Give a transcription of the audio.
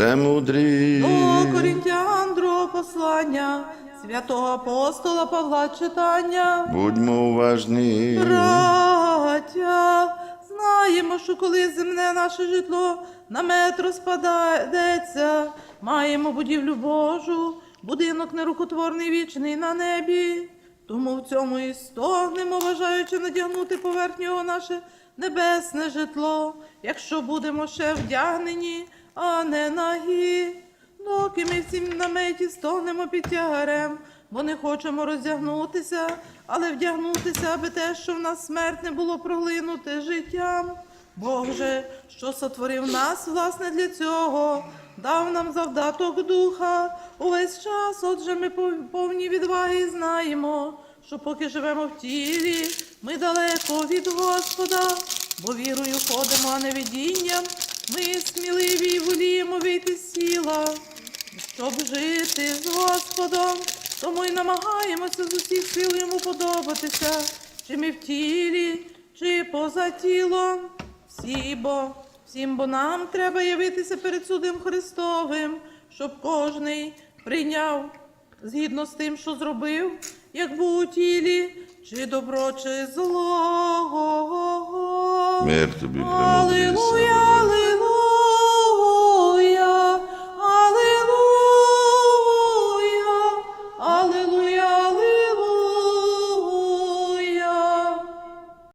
Премудрі. До Корінтян другого послання, святого апостола Павла читання. Будьмо уважні. Браття, знаємо, що коли земне наше житло на метр розпадається, маємо будівлю Божу, будинок нерукотворний вічний на небі. Тому в цьому і стогнемо, бажаючи надягнути поверх нього наше небесне житло, якщо будемо ще вдягнені, а не нагі. Доки ми всім в наметі стогнемо під тягарем, бо не хочемо роздягнутися, але вдягнутися, аби те, що в нас смерть не було проглинуте життям. Бог же, що сотворив нас, власне, для цього, дав нам завдаток духа. Увесь час, отже, ми пов- повні відваги і знаємо, що поки живемо в тілі, ми далеко від Господа, бо вірою ходимо, а не видінням. Ми сміливі щоб жити з Господом. Тому й намагаємося з усіх сил йому подобатися, чи ми в тілі, чи поза тілом. Всі бо, всім бо нам треба явитися перед судом Христовим, щоб кожний прийняв згідно з тим, що зробив, як був у тілі, чи добро, чи зло. Мир тобі. Аллилуйя,